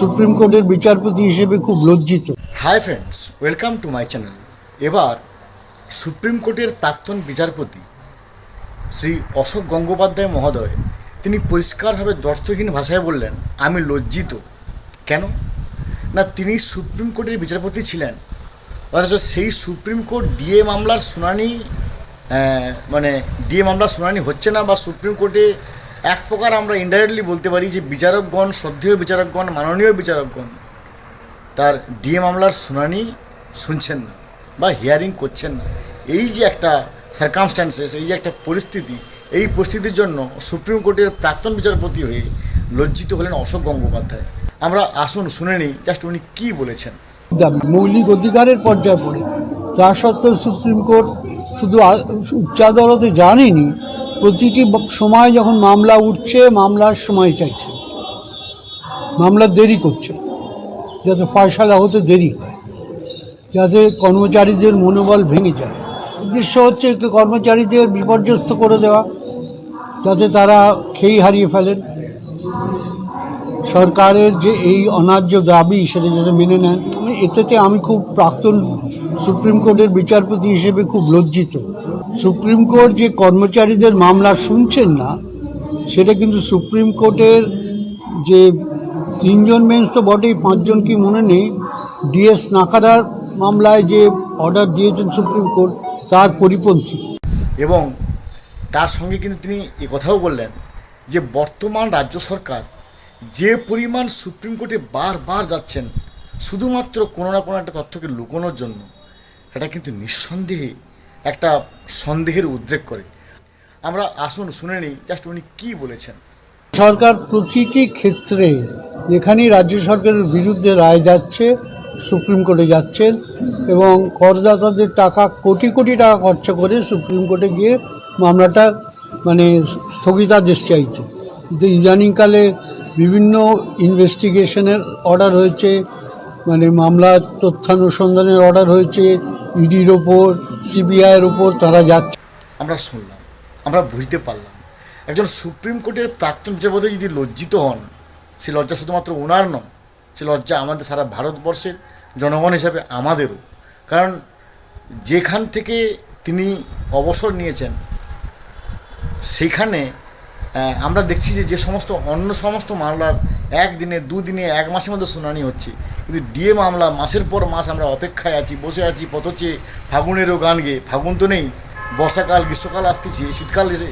Supreme কোর্টের বিচারপতি হিসেবে খুব লজ্জিত। Hi friends welcome to my channel এবার সুপ্রিম কোর্টের প্রাক্তন বিচারপতি শ্রী অশোক গঙ্গোপাধ্যায় মহোদয়, তিনি পরিষ্কারভাবে দর্থহীন ভাষায় বললেন, আমি লজ্জিত। কেন? না, তিনি সুপ্রিম কোর্টের বিচারপতি ছিলেন, অথচ সেই সুপ্রিম কোর্ট ডিএ মামলার শুনানি মানে ডিএ মামলার শুনানি হচ্ছে না বা সুপ্রিম কোর্টে এক প্রকার আমরা ইনডাইরেক্টলি বলতে পারি যে বিচারকগণ, শ্রদ্ধেয় বিচারকগণ, মাননীয় বিচারকগণ তার ডিএ মামলার শুনানি শুনছেন না বা হিয়ারিং করছেন না। এই যে একটা সার্কামস্ট্যান্সেস এই যে একটা পরিস্থিতি, এই পরিস্থিতির জন্য সুপ্রিম কোর্টের প্রাক্তন বিচারপতি হয়ে লজ্জিত হলেন অশোক গঙ্গোপাধ্যায়। আমরা আসুন, শুনে নিই জাস্ট উনি কী বলেছেন। মৌলিক অধিকারের পর্যায়ে পড়ে, তা সত্ত্বেও সুপ্রিম কোর্ট শুধু উচ্চ আদালতে জানেনি প্রতিটি সময় যখন মামলা উঠছে, মামলার সময় চাইছে। মামলা দেরি করছে। যাতে ফয়সালা হতে দেরি হয়। যাতে কর্মচারীদের মনোবল ভেঙে যায়। উদ্দেশ্য হচ্ছে কর্মচারীদের বিপর্যস্ত করে দেওয়া, যাতে তারা খেই হারিয়ে ফেলেন। সরকারের যে এই অন্যায্য দাবি, সেটা যাতে মেনে নেন। এতেতে আমি খুব প্রাক্তন সুপ্রিম কোর্টের বিচারপতি হিসেবে খুব লজ্জিত। সুপ্রিম কোর্ট যে কর্মচারীদের মামলা শুনছেন না, সেটা কিন্তু সুপ্রিম কোর্টের যে তিনজন বেঞ্চ তো বটেই, পাঁচজন কি মনে নেই ডিএস নাকাদার মামলায় যে অর্ডার দিয়েছেন সুপ্রিম কোর্ট, তার পরিপন্থী। এবং তার সঙ্গে কিন্তু তিনি এ কথাও বললেন যে বর্তমান রাজ্য সরকার যে পরিমাণ সুপ্রিম কোর্টে বারবার যাচ্ছেন, শুধুমাত্র কোনো না কোনো একটা তথ্যকে লুকোনোর জন্য এটা কিন্তু নিঃসন্দেহে একটা সন্দেহের উদ্রেক করে। আমরা আসুন, শুনে নিই জাস্ট উনি কী বলেছেন। সরকার প্রতিটি ক্ষেত্রে যেখানেই রাজ্য সরকারের বিরুদ্ধে রায় যাচ্ছে, সুপ্রিম কোর্টে যাচ্ছেন এবং করদাতাদের টাকা, কোটি কোটি টাকা খরচা করে সুপ্রিম কোর্টে গিয়ে মামলাটা মানে স্থগিতাদেশ চাইছে। কিন্তু ইদানিংকালে বিভিন্ন ইনভেস্টিগেশনের অর্ডার হয়েছে মানে মামলা তথ্যানুসন্ধানের অর্ডার হয়েছে ইডির ওপর সিবিআইয়ের ওপর তারা যাচ্ছে। আমরা শুনলাম, আমরা বুঝতে পারলাম। একজন সুপ্রিম কোর্টের প্রাক্তন বিচারপতি যদি লজ্জিত হন, সে লজ্জা শুধুমাত্র ওনার নয়, সে লজ্জা আমাদের সারা ভারতবর্ষের জনগণ হিসাবে আমাদেরও। কারণ যেখান থেকে তিনি অবসর নিয়েছেন, সেখানে আমরা দেখছি যে যে সমস্ত, অন্য সমস্ত মামলার একদিনে, দুদিনে, এক মাসের মধ্যে শুনানি হচ্ছে। কিন্তু ডিএ মামলা, মাসের পর মাস আমরা অপেক্ষায় আছি, বসে আছি, পথচে, ফাগুনেরও গান গেয়ে। ফাগুন তো নেই, বর্ষাকাল, গ্রীষ্মকাল আসতেছে, শীতকাল এসে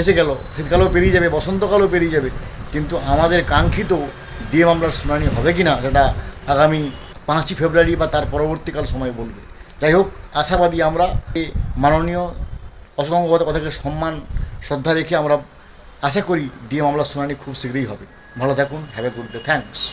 এসে গেল, শীতকালও পেরিয়ে যাবে, বসন্তকালও পেরিয়ে যাবে। কিন্তু আমাদের কাঙ্ক্ষিত ডিএ মামলার শুনানি হবে কি না সেটা আগামী পাঁচই ফেব্রুয়ারি বা তার পরবর্তীকাল সময় বলবে। যাই হোক, আশাবাদী আমরা মাননীয় অসংগত কথাকে সম্মান, শ্রদ্ধা রেখে আমরা আশা করি ডিএ মামলার শুনানি খুব শীঘ্রই হবে। ভালো থাকুন have a good day thanks